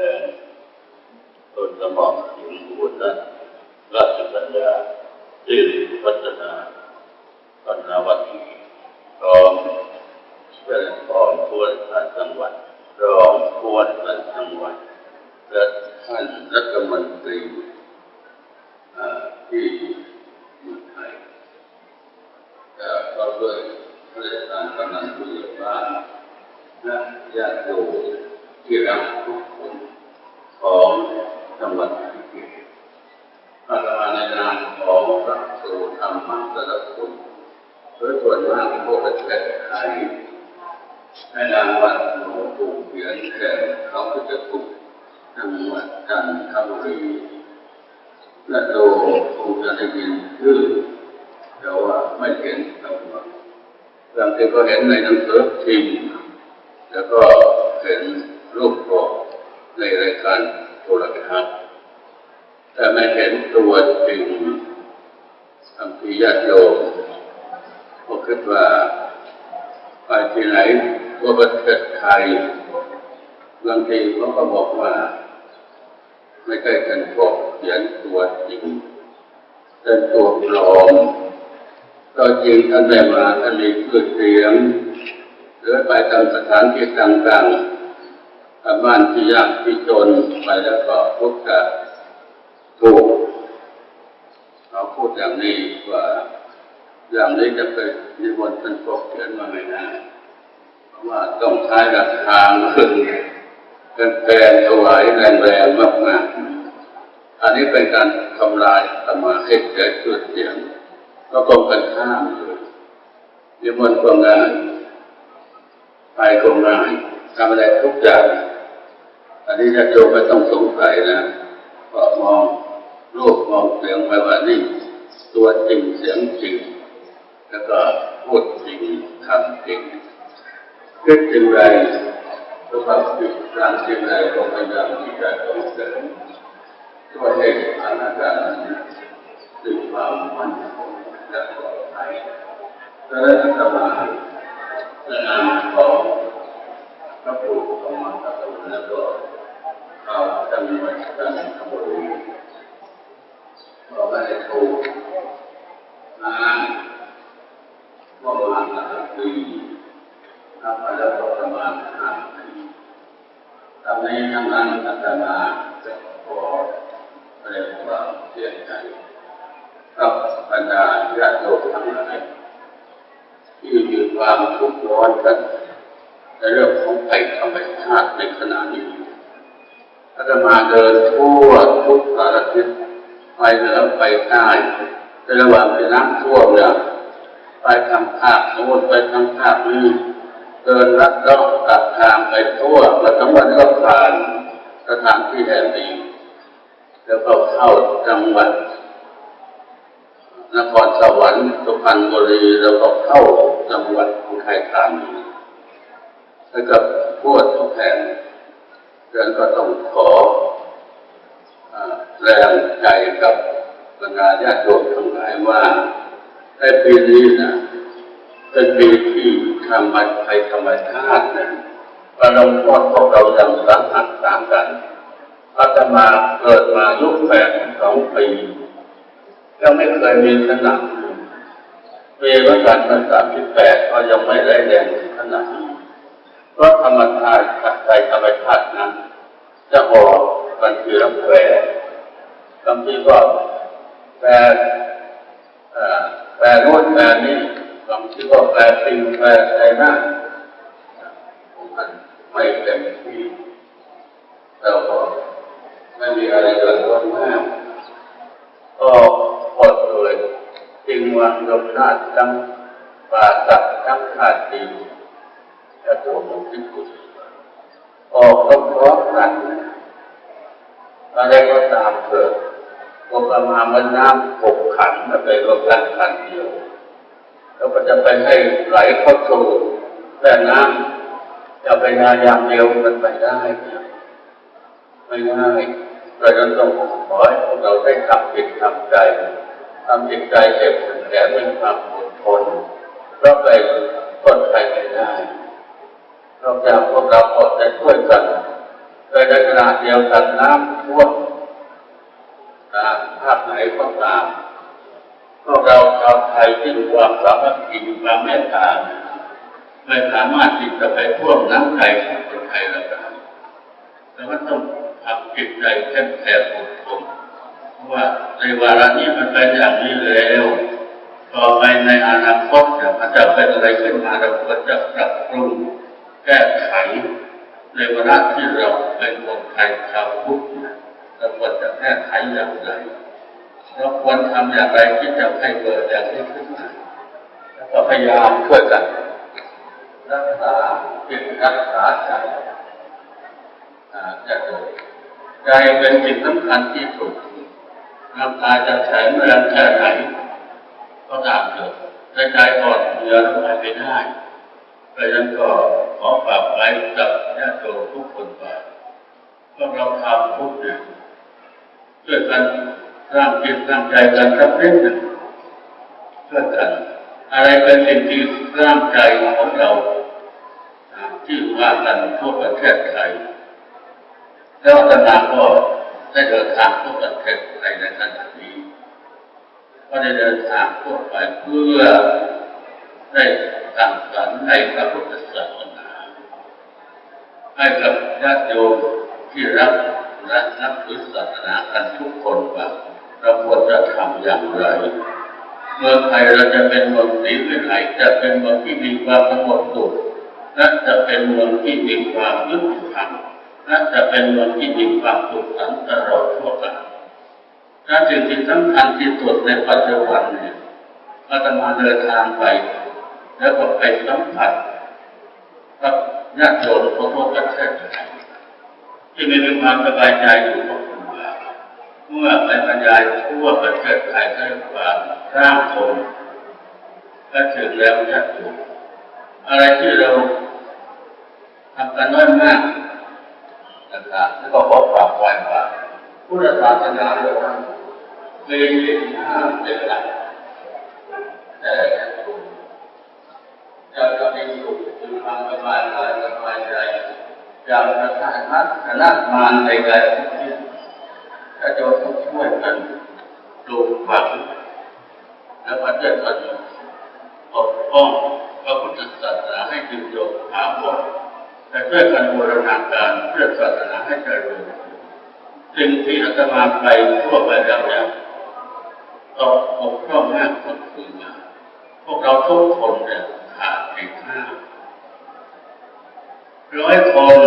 แทนต้นกระหม่อมหญิงอุบลรัตน์ราชกัญญาสิริวัฒนาปัญญาวดีรองเป็นรองผู้ว่าราชการจังหวัดรองผู้ว่าราชการจังหวัดและท่านรัฐมนตรีอ่าที่อยู่ไทย และก็ด้วยพระราชทานกำนันผู้ใหญ่บ้านและญาติโยมที่รักทุกคนของจังหวัดพิจิตรอาตมาในนามของพระค รูธรรมสรคุณโดยส่วนมากพวกประเทศไทยในนามวัดหลวงปู่เขียนแก่เขาก็จะถูกจังหวัดจันทบุรีและโดคงจะได้ยินชื่อแต่ว่าไม่เห็นครับบางทีก็เห็นในหนังสือพิมพ์แล้วก็เห็นรูปกรอในรายการโทรทัศน์แต่ไม่เห็นตัวจริง บางทีญาติโยมก็คิดว่าไปที่ไหนทั่วประเทศไทยบางทีเขาก็บอกว่า ไม่ใช่เป็นปกเขียนตัวจริงเป็นตัวปลอมก็จริงท่านได้มาท่านมีชื่อเสียงหรือไปตามสถานที่ต่างๆตามบ้านที่ยากที่จนไปแล้วก็พบกับถูก พูดอย่างนี้ว่า อย่างนี้จะไปนิมนต์ท่านปกเขียนมาไม่ได้เพราะว่าต้องใช้ราคางขึ้นเป็นแพงถวายแรงๆมากๆอันนี้เป็นการทำลายสมาให้เกิดชื่อเสียง ก็ตรงกันข้ามเลยนิมนต์ก็ง่ายไปก็ง่ายทำอะไรทุกอย่างอันนี้จะโยมไม่ต้องสงสัยนะก็มองรูปมองเสียงไปว่านี่ ตัวจริงเสียงจริง แล้วก็พูดจริงทำจริงคิดจริงไรก็ความคิดการจริงไรก็พยายามที่จะส่งเสริมช่วยให้สถานการณ์ถึงความมั่นคงและปลอดภัยและได้ทำมาในนามของพระปู่ธรรมสัตว์และก็ชาจังหวัดจันทบุรีก็ไม่ได้ถูกนานว่ามาหลายปีทำมาแล้วก็ประมาณห้าปีตอนนี้ทั้งนั้นอาตมาจะขอแสดงความเสียใจ กับบรรดาญาติโยมทั้งหลายที่มีความทุกข์ร้อนกันในเรื่องของภัยธรรมชาติในขณะนี้อาตมา เดินทั่วทุกสารทิศไปเหนือไปใต้ในระหว่างที่น้ำท่วมเนี่ยไปทางภาคโน้นไปทางภาคนี้เดินลัดเลาะตัดทางไปทั่วมาทั้งวันก็ผ่านสถานที่แห่งนี้แล้วก็เข้าจังหวัดนครสวรรค์สุพรรณบุรีแล้วก็เข้าจังหวัดอุทัยธานีแล้วก็พูดทุกแห่งเรื่องก็ต้องขอ แรงใจกับบรรดาญาติโยมทั้งหลายว่าในปีนี้นะเป็นปีที่ธรรมะภัยธรรมชาตินะประลงโทษพวกเราอย่างสาหัสสากันอาตมาเกิดมายุคแปดสองปียังไม่เคยมีขนาดนี้ปีวัฏจันทร์สามสิบแปดก็ยังไม่ได้แรงถึงขนาดเพราะธรรมชาติใจธรรมชาตินั้นจะออก บันทีรับแปรบางทีก็แปรแปรโน้นแปรนี้บางทีก็แปรจริงแปรใจหน้ามันไม่เต็มที่เราก็ไม่มีอะไรเกิดขึ้นมากก็หมดเลยจึงวันยมนาฏทั้งปาตักทั้งขาดดีจะตัวมันที่สุดออกก็พร้อมกัน อะไรก็ตามเถิดพวกเรามามันน้ำหกขันมาไปรวมกันขันเดียวแล้วก็จะไปให้ไหลเข้าสู่แม่น้ำจะไปงาอย่างเดียวมันไปได้ไม่ง่ายเราจะต้องขอให้พวกเราได้ทำจิตทำใจทำจิตใจเก็บแก่มีความอดทนเพราะไปทนใครไม่ได้นอกจากพวกเราอดจะช่วยกัน โดยในขณะเดียวกันน้ำท่วมนะภาคไหนก็ตามพวกเราชาวไทยที่มีความสามัคคีมีความเมตตาไม่สามารถที่จะไปท่วมน้ำใจของคนไทยแล้วได้แต่ว่าต้องทำจิตใจเข้มแข็งอดทนเพราะว่าในวาระนี้มันเป็นอย่างนี้แล้วต่อไปในอนาคตเนี่ยมันจะเป็นอะไรขึ้นมาเราควรจะปรับปรุงแก้ไข ในวาระที่เราเป็นคนไทยชาวพุทธเราควรจะแก้ไขอย่างไรเราควรทำอย่างไรที่จะให้เกิดอย่างนี้ขึ้นมาแล้วก็พยายามช่วยกันรักษาจิตรักษาใจอ่าจะเกิดใจเป็นสิ่งสำคัญที่สุดร่างกายจะแข็งแรงแค่ไหนก็ตามเถิดแต่ใจอ่อนเพลียแล้วไปไม่ได้เพราะฉะนั้นก็ ขอฝากไว้กับญาติโยมทุกคนว่าพวกเราทำทุกเนี่ยช่วยกันสร้างจิตสร้างใจกันสักนิดหนึ่งช่วยกันอะไรเป็นสิ่งที่สร้างใจของเราอ่าที่ว่ากันทั่วประเทศไทยแล้วอาจาก็ได้เดินทางทั่วประเทศไทยในขณะนี้ก็ได้เดินทางทั่วไปเพื่อได้สั่งสรรค์ให้พระพุทธศาสนา ให้กับญาติโยมที่รักและนับถือศาสนากันทุกคนว่าเราควรจะทำอย่างไร เมื่องไทยเราจะเป็นเมืองสีวิไลจะเป็นเมืองที่มีความสงบสุขและจะเป็นเมืองที่มีความยุติธรรมและจะเป็นเมืองที่มีความสุขสันต์ตลอดทั่วกันและสิ่งที่สำคัญที่สุดในปัจจุบันเนี่ยอาตมาเดินทางไป แล้วก็ไปสัมผัสกับ ญาติโยมทั่วประเทศไทยที่มีความสบายใจอยู่กับคุณว่าเมื่อไปบรรยายทั่วประเทศไทยให้ความสร้างคนก็ถึงแล้วจะถูกอะไรที่เราทำกันน้อยมากนะครับแล้วก็บอกฝากไว้ว่าพุทธศาสนาเรามีสิ่งห้าเป็นหลักแต่ จะจะมีสุขมีความสบายกายสบายใจอยางประทานมัคณะมารในกายทุกที่ถ้าเราต้องช่วยกันปลูกฝังและประเทศกันปกป้องพระพุทธศาสนาให้ยืนยงถาวรแต่ช่วยกันบูรณาการเพื่อศาสนาให้เจริญสิ่งที่อาตมาไปทั่วไปแล้วเนี่ยตกบกพร่องมากคนคืนมาพวกเราทุกคนเนี่ย ขาดในข้าวร้อยคน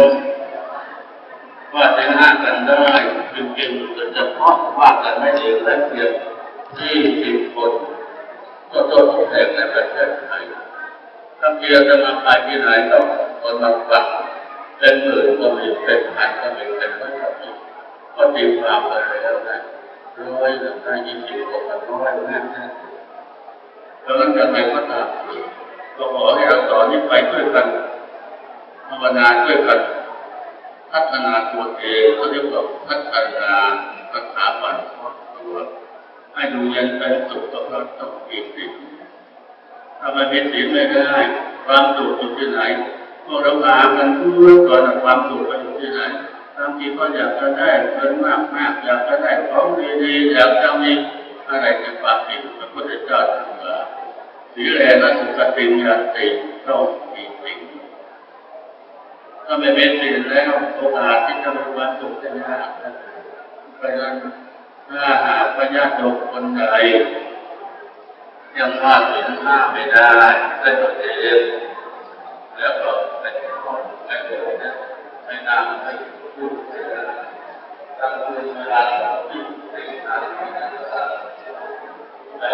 ว่าจะห้ากันได้จริงๆโดยเฉพาะว่ากันไม่เองและเพียงที่สิบคนก็ตัวทุกแห่งในประเทศไทยถ้าเพียงจะมาไปที่ไหนต้องคนมาฟังเป็นหมื่นก็มีเป็นพันก็มีเป็นร้อยก็มีก็ตีความไปแล้วนะร้อยหรือได้ยี่สิบคนก็ร้อยมากนะแล้วมันจะไม่ก็ตาม ก็ขอให้เราต่อนี้ไปด้วยกันภาวนาด้วยกัน พัฒนาตัวเองเขาเรียกว่าพัฒนาสถาบันครอบครัวให้ดูเย็นเป็นสุขกับเราต้องมีสิ่งถ้าไม่มีสิ่งไม่ได้ความสุขอยู่ที่ไหนพวกเราหากันเพื่อก่อนความสุขไปอยู่ที่ไหนบางทีก็อยากจะได้เงินมากมากอยากจะได้ของดีๆอยากจะมีอะไรในความจริงพระพุทธเจ้า สีแลนะสุขติญาติต้องมีสิ่งถ้าไม่เป็นสิ่งแล้วโอกาสที่จะมีความสุขจะยากนะเพราะฉะนั้นถ้าหากปัญญาติโยมคนใดยังว่าสินห้าไม่ได้ได้ตัวเองแล้วก็ไปข้อไปเลยนะไปนำไปพูดเสียตั้งเวลาที่สิ่งนั้นไม่ได้แต่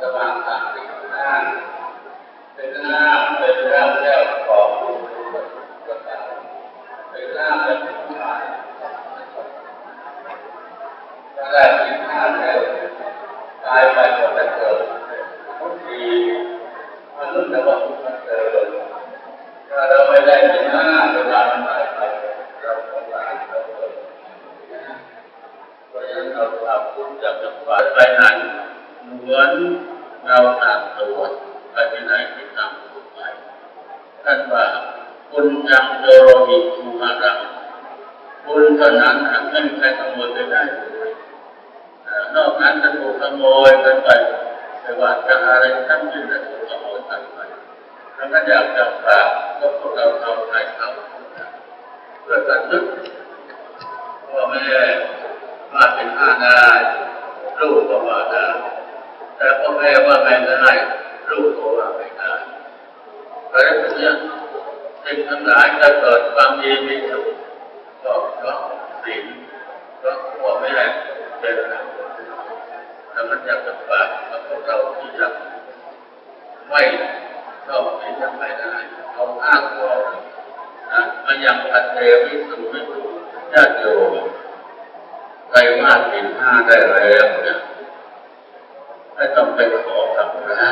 要不然我们打个电话 เท่านั้นไม่มีใครขโมยไปได้นอกนั้นจะถูกขโมยกันไปไม่ว่าจะอะไรทั้งสิ้นจะถูกขโมยกันไปแล้วก็อยากจะฝากว่าพวกเราชาวไทยทั้งเพื่อการนึกพ่อแม่มาเป็นห้าได้ลูกก็ว่าได้แต่พ่อแม่ว่าไม่ได้ลูกก็ว่าไม่ได้เพราะฉะนั้นสิ่งทั้งหลายจะเกิดความดีมีสุข ก็เพราะศีลเพราะพ่อแม่เป็นแล้วมันอยากจะฝากกับพวกเราที่ยังไม่ชอบศีลยังไม่ได้เอาอ้างตัวนะมันยังพันเทวิสุทธิสุญาติโยมใครว่าศีลห้าได้แล้วเนี่ยไม่ต้องไปขอกับพระ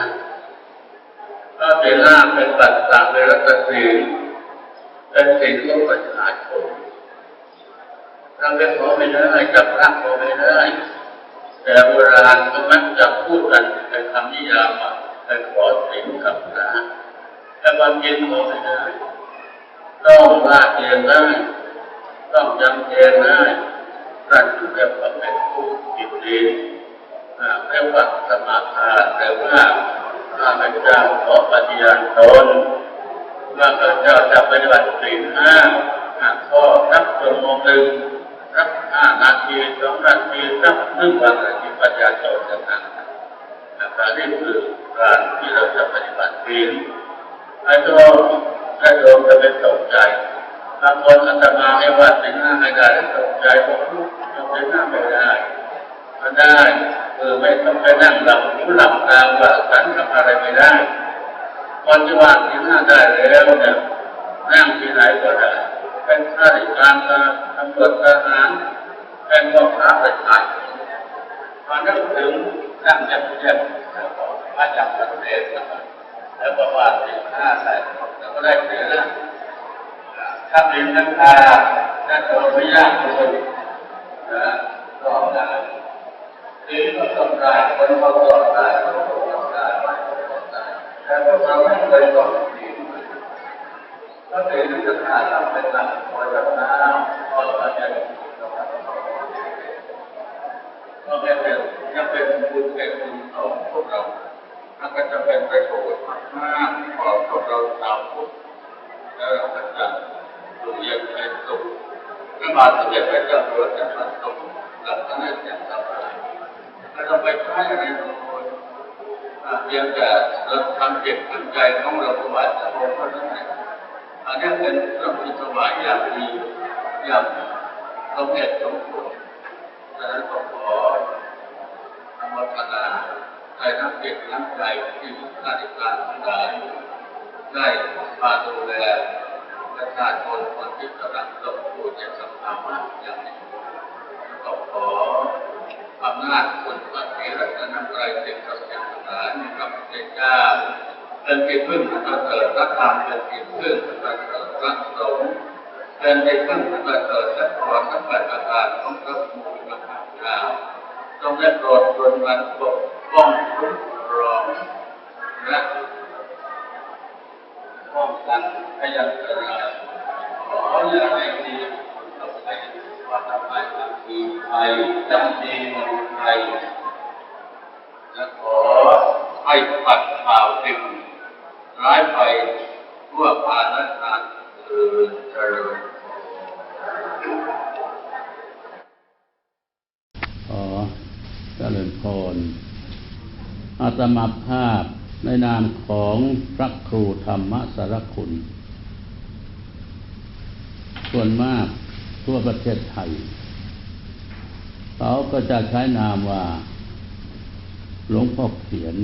เพราศีลห้าเป็นปัจจัยเป็นรัตศีลเป็นสิ่งของประชาชน เราไปขอไม่ได้จับพระขอไม่ได้แต่โบราณก็มักจะพูดกันเป็นคำนิยามว่าไปขอสิ่งกับพระแต่ความจริงขอไม่ได้ต้องว่าเองได้ต้องจำเองได้นั่นคือเรียกว่าเป็นผู้จิตดีอ่าเรียกว่าสมาทานแต่ว่าข้าพเจ้าขอปฏิญาณตนว่าข้าพเจ้าจะปฏิบัติศีลห้าห้าข้อสักชั่วโมงหนึ่ง สักห้านาทีสองนาทีสักหนึ่งวันนาทีปฏิญาณตนอย่างนั้นนะครับนี่คือการที่เราจะปฏิบัติศีลไอ้ตัวไอ้ตัวจะเป็นตกใจบางคนอาตมาให้ว่าสิ่งหน้าไม่ได้ตกใจบอกลูกทำสิ่งหน้าไม่ได้มันได้คือไม่ต้องไปนั่งหลับหูหลับตาว่าฉันทำอะไรไม่ได้คนที่ว่าสิ่งหน้าได้แล้วเนี่ยนั่งที่ไหนก็ได้ เป็นข้าราชการตำรวจทหารเป็นพ่อค้าเประชาชนพอนึกถึงนั่งเงียบๆแล้วก็มาจากประเทศแล้วก็ว่าสิบห้าใส่แล้วก็ได้เสียแล้วถ้าเป็นราคาถ้าตัวไม่ยากเลยนะก็ได้ทีก็ต้องได้คนเขาก็ได้คนเขาก็ได้แต่พวกเราไม่เคยต้อง ดีถ้าเป็นราคาต้งเป็นหลักคอยรับน้ำคอยรับยาก็ไม่เป็นยังเป็นบุญเป็นบุญของพวกเรามันก็จะเป็นประโยชน์มากของพวกเราชาวพุทธแล้วเราก็จะอยู่เย็นเป็นสุขพระบาทสมเด็จพระเจ้าอยู่หัวจะประสบหลักฐานอย่างสบายไม่ต้องไปใช้อะไรทั้งหมดอ่าเพียงแต่เราทำจิตทำใจของเราถวายพระองค์เท่านั้นเอง นนี้เป็นพระพุทธถวายอย่างดีอย่างสมเหตุสมผลดังนั้นก็ขออนุโมทนาในน้ำจิตน้ำใจที่ราชการทั้งหลายได้มาดูแลประชาชนคนที่กำลังตกอยู่ในสภาวะอย่างนี้ก็ขออำนาจคุณพระเถรัตนตรัยสิ่งศักดิ์สิทธิ์ทั้งหลายในพระพุทธเจ้า เป็นที่พึ่งอันประเสริฐพระธรรมเป็นที่พึ่งอันประเสริฐพระสงฆ์เป็นที่พึ่งอันประเสริฐและขอทั้งแปดประการของพระผู้มีพระภาคเจ้าจงได้โปรดรนวันปกป้องคุ้มครองและป้องกันพยันตรายขออย่าให้มีต่อไปว่าทำไมมันคือภัยจำดีมันภัยและขอให้ปัดข่าวสิ่ง ร้ายไปทั่วภาณนานคือเจริญขอเจริญพรอาตมาภาพในนามของพระครูธรรมสารคุณ ส่วนมากทั่วประเทศไทย เขาก็จะใช้นามว่า หลวงพ่อเขียน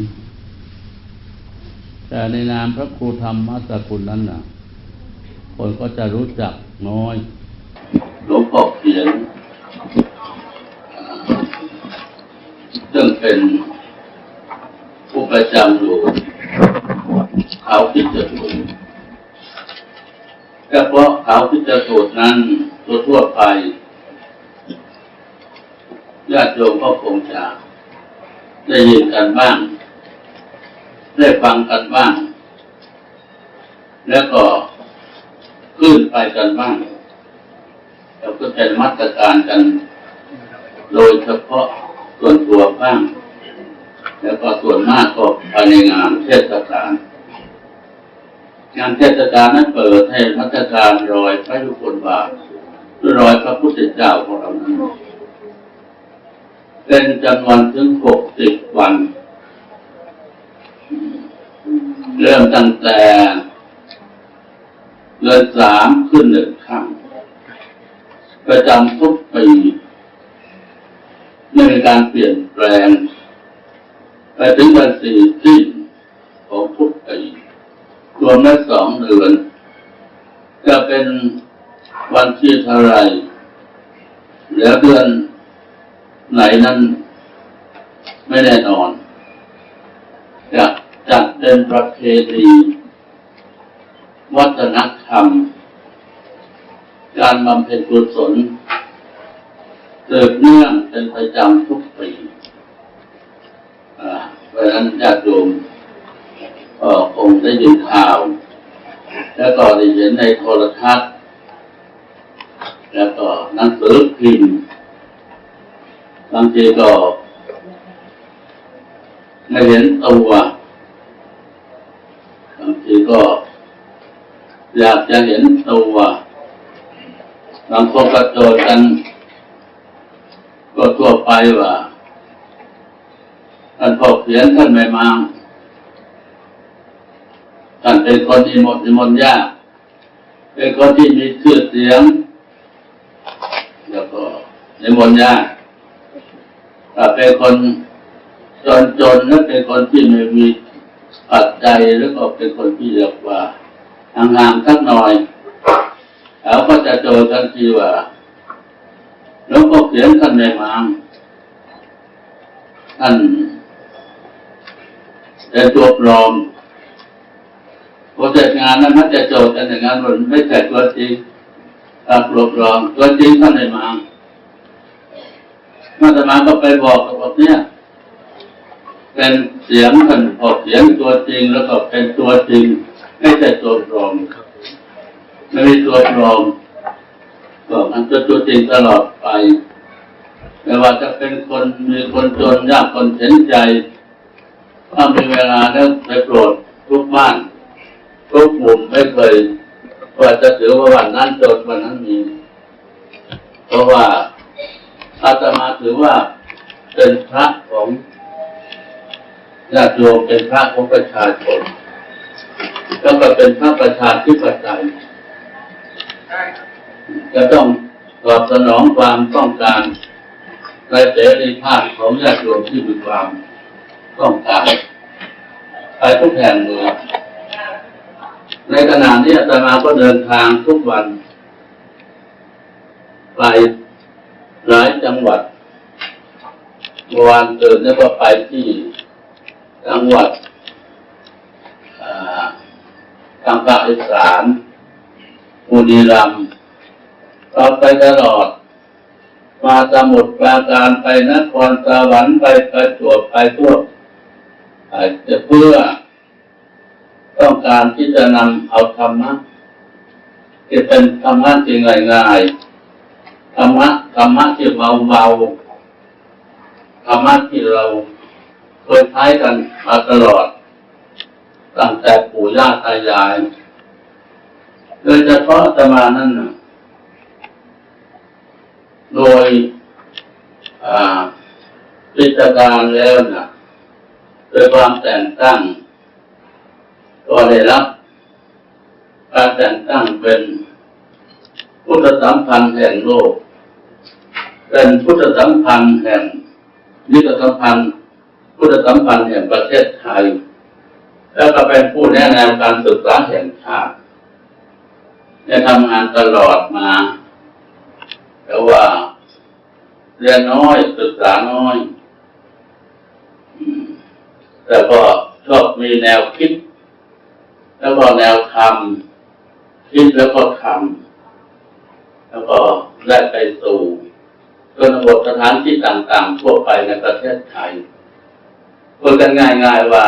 แต่ในนามพระครูธรรมสารคุณนั้นน่ะคนก็จะรู้จักน้อยหลวงพ่อเขียนซึ่งเป็นผู้ประจำอยู่เขาพิจารณาเฉพาะเขาพิจารณานั้นตัวทั่วไปญาติโยมก็คงจะได้ยินกันบ้าง ได้ฟังกันบ้าง แล้วก็ขึ้นไปกันบ้างแล้วก็เป็นมาตรการกัน โดยเฉพาะส่วนตัวบ้าง แล้วก็ส่วนมากก็ภายในงานเทศกาลงานเทศกาลนั้นเปิดให้มัตการรอยพระยุคลบาทรอรอยพระพุทธเจ้าของเรานั้นเป็นจำนวนถึงหกสิบวัน เริ่มตั้งแต่เดือนสามขึ้นหนึ่งครั้งประจำทุกปีไม่มีการเปลี่ยนแปลง ไปถึงวันสี่สิ้นของทุกปีรวมได้สองเดือน จะเป็นวันที่เท่าไรแล้วเดือนไหนนั้นไม่แน่นอนจะ จัดเป็นประเพณีวัฒนธรรม การบำเพ็ญกุศลเกิดเนื่องเป็นประจำทุกปีเพราะฉะนั้นญาติโยมก็คงได้ยินข่าว แล้วก็ได้เห็นในโทรทัศน์ แล้วก็หนังสือพิมพ์บางทีก็ไม่เห็นตัวบางทีก็ อยากจะเห็นตัวบางคนก็โจทย์กัน ก็ทั่วไปว่าท่านพ่อเขียนท่านไม่มาท่านเป็นคนที่หมดนิมนยาก เป็นคนที่มีชื่อเสียง แล้วก็นิมนยากถ้าเป็นคนจนจนแล้วเป็นคนที่ไม่มีปัจจัยแล้วก็เป็นคนที่เรียกว่า ห่างๆสักหน่อยแล้วก็จะเจอกันทีว่าแล้วก็เขียนท่านในมังท่านเป็นตัวปลอมพอเสร็จงานนั้นมันจะโจทย์กันอย่างนั้นมันไม่ใช่ตัวจริงตาตัวปลอมตัวจริงท่านในมังมาตมาก็ไปบอกกับบเนี่ยเป็นเสียงท่านพอกเสียงตัวจริงแล้วก็เป็นตัวจริง ไม่ใช่ตัวปลอมไม่มีตัวปลอมก็มันจะตัวจริงตลอดไป ไม่ว่าจะเป็นคนมีคนจนยากคนเห็นใจถ้ามีเวลาแล้วไปโปรดทุกบ้านทุกมู่ไม่เคยว่าจะถือว่าวันนั้นจนวันนั้นมีเพราะว่าอาตมาถือว่าเป็นพระของญาติโยมเป็นพระของประชาชน แล้วก็เป็นพระประชาธิปไตยจะต้องตอบสนองความต้องการในเสรีภาพของญาติโยมที่มีความต้องการไปทุกแห่งเลยในขณะนี้อาตมาก็เดินทางทุกวัน ไปหลายจังหวัดเมื่อวานตื่นแล้วก็ไปที่จังหวัดอ่า ทางภาคอีสานบุรีรัมย์เราไปตลอด มาสมุทรปราการไปนครสวรรค์ไปประจวบไปทั่วอาจจะเพื่อ ต้องการที่จะนำเอาธรรมะที่เป็นธรรมะที่ง่ายๆธรรมะธรรมะที่เบาๆธรรมะที่เราเคยใช้กันมาตลอด ตั้งแต่ปู่ย่าตายาย โดยเฉพาะอาตมานั่นนะโดยพิจารณาแล้วนะโดยความแต่งตั้งก็ได้รับการแต่งตั้งเป็นพุทธสัมพันธ์แห่งโลก เป็นพุทธสัมพันธ์แห่งนิตสัมพันธ์ พุทธสัมพันธ์แห่งประเทศไทย แล้วก็เป็นผู้แนะแนวการศึกษาแห่งชาติได้ทำงานตลอดมาแต่ว่าเรียนน้อยศึกษาน้อยแต่ก็ชอบมีแนวคิด แล้วก็แนวทำคิดแล้วก็ทำแล้วก็ได้ไปสู่ชนบทสถานที่ต่างๆ ทั่วไปในประเทศไทยพูดกันง่ายๆว่า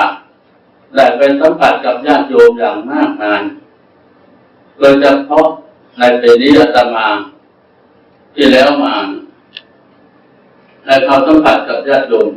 ได้เป็นสัมผัสกับญาติโยมอย่างมากมายโดยเฉพาะในปีนี้อาตมา ที่แล้วมาในความสัมผัสกับญาติโยม